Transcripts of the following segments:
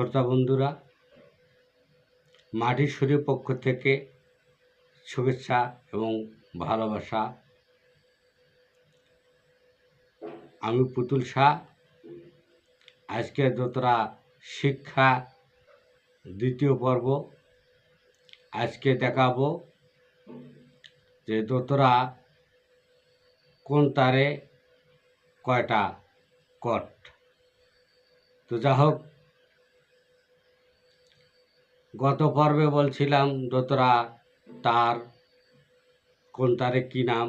শ্রোতা বন্ধুরা মাটির শরীর পক্ষ থেকে শুভেচ্ছা এবং ভালোবাসা। আমি পুতুল শাহ। আজকে দোতরা শিক্ষা দ্বিতীয় পর্ব। আজকে দেখাবো যে দোতরা কোন তারে কয়টা কট। তো যা হোক গত পর্বে বলছিলাম দোতরা তার কোন তারে কী নাম,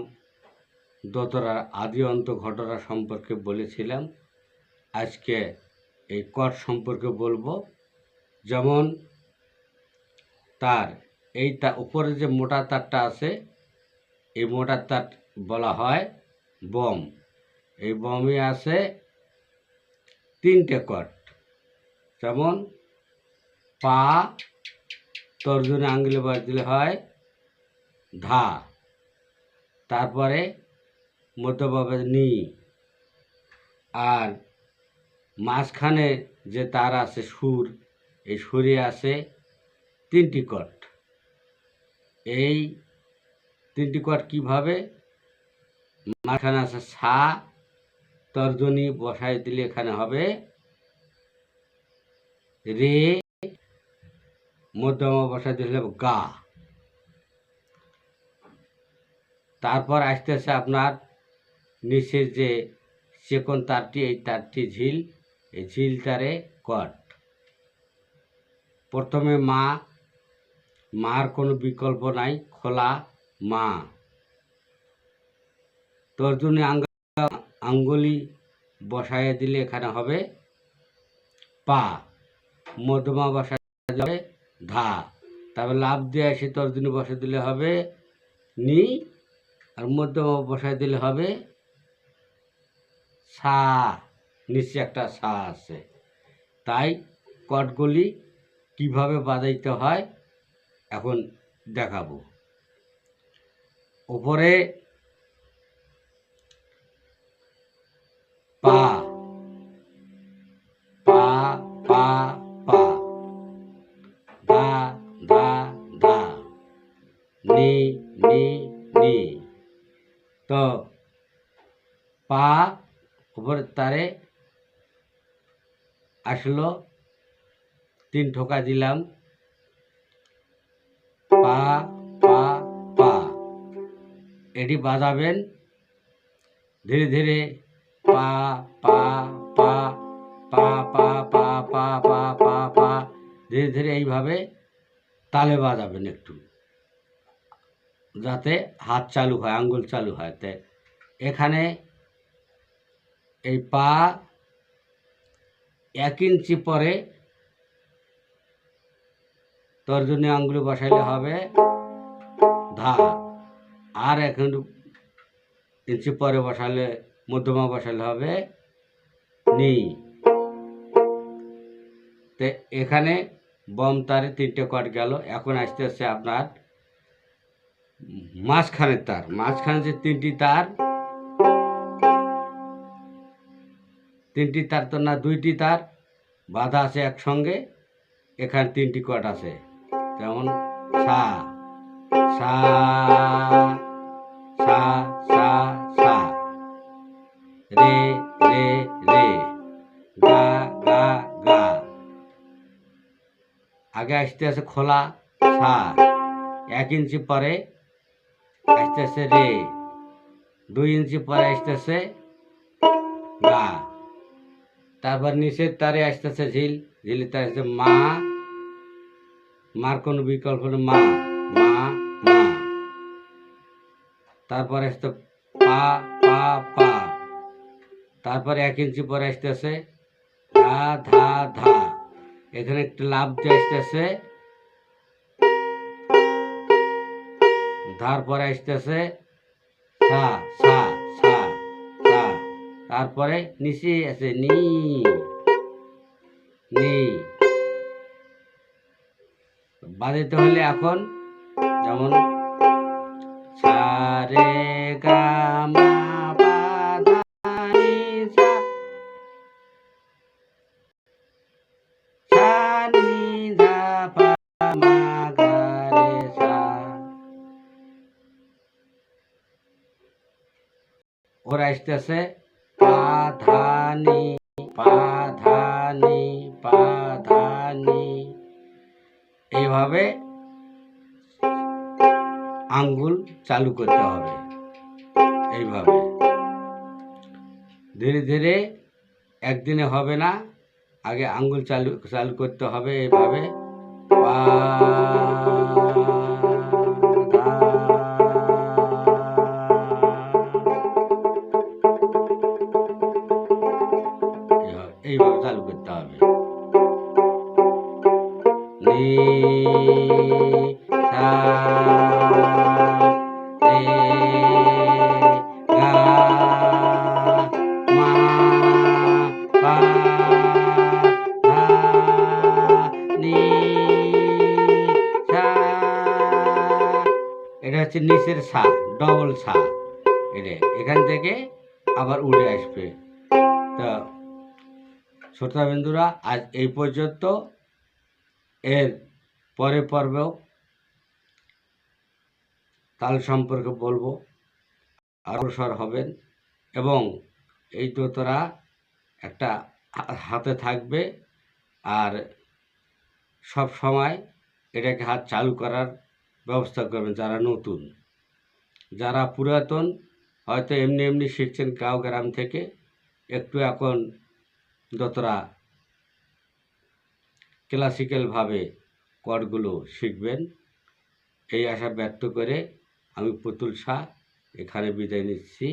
দোতরার আদি অন্ত ঘটনা সম্পর্কে বলেছিলাম। আজকে এই কট সম্পর্কে বলব। যেমন তার এই তা উপরে যে মোটা তারটা আছে, এই মোটা তার বলা হয় বম। এই বমে আছে তিনটে কট। যেমন পা তর্জনে আঙ্গুলে বাজ দিলে হয় ধা। তারপরে মধ্যভাবে নি। আর মাঝখানে যে তার আছে সুর, এই সুরে আছে তিনটি কট। এই তিনটি কট কীভাবে? মাঝখানে আছে সা, তর্জনী বসাই দিলে এখানে হবে রে মধ্যমা বসাই দিলে গা। তারপর আসতে আসতেছে আপনার নিচের যে চেকন তারটি, এই তারটি ঝিল, এই ঝিল তারে কট। প্রথমে মা, মার কোনো বিকল্প নাই, খোলা মা। তর্জনী আঙ্গ, আঙ্গুলি বসায় দিলে এখানে হবে পা। মধ্যমা বসায় যাবে ধা। তারপর লাভ দিয়ে এসে তর্জনী বসে দিলে হবে, নি। আর মধ্যমা বসায় দিলে হবে, সা। নিচে একটা সা আছে। তাই কটগুলি কীভাবে বাজাইতে হয় এখন দেখাবো। উপরে পা পা। পা উপরে তারে আসলো, তিন ঠোকা দিলাম। পা পা পা। এটি বাজাবেন। ধীরে ধীরে পা পা পা পা পা পা পা পা পা পা। ধীরে ধীরে এইভাবে তালে বাজাবেন একটু। যাতে হাত চালু হয়, আঙ্গুল চালু হয়। তে এখানে এই পা এক ইঞ্চি পরে তর্জনী আঙ্গুলি বসাইলে হবে ধা। আর এক ইঞ্চি পরে বসালে মধ্যমা বসালে হবে নি। তো এখানে বম তারে তিনটে কট গেল। এখন আসতে আসছে আপনার মাঝখানের তার। মাঝখানে যে তিনটি তার তিনটি তার তো না, দুইটি তার, বাঁধা আছে একসঙ্গে, এখানে তিনটি কট আছে। যেমন সা সা সা সা সা। রে রে রে, গা গা গা। আগে আসতে আছে খোলা, সা। এক ইঞ্চি পরে আসতে আসতেছে রে। দুই ইঞ্চি পরে আসতেছে গা। তারপর নিচের তারে আসতেছে ঝিল। ঝিলের তার আসছে মা। মার কোনো বিকল্প মা মা মা। তারপরে আসতে পা পা পা। তারপরে এক ইঞ্চি পরে আসতেছে ধা ধা ধা। এখানে একটু লাভ দিয়ে আসতেছে, ধার পরে আসতেছে সা সা। তারপরে নিচে আছে নি। নি। হলে এখন যেমন সারে গামা ওরা আসতেছে পা ধা নি পা ধা নি পা ধা নি এইভাবে আঙ্গুল চালু করতে হবে। এইভাবে। ধীরে ধীরে একদিনে হবে না আগে আঙ্গুল চালু চালু করতে হবে এইভাবে পা, হচ্ছে নিচের সা ডবল সা এটা এখান থেকে আবার উড়ে আসবে। তা, শ্রোতা বিন্দুরা আজ এই পর্যন্ত। এর পরে পর্বেও তাল সম্পর্কে বলব। অগ্রসর হবেন। এবং এই দোতরা একটা হাতে থাকবে আর সব সময় এটাকে হাত চালু করার ব্যবস্থা করবেন যারা নতুন। যারা পুরাতন, হয়তো এমনি এমনি শিখছেন কাউ গ্রাম থেকে, একটু এখন দোতরা ক্লাসিক্যালভাবে কর্ডগুলো শিখবেন, এই আশা ব্যক্ত করে আমি পুতুল শাহ এখানে বিদায় নিচ্ছি।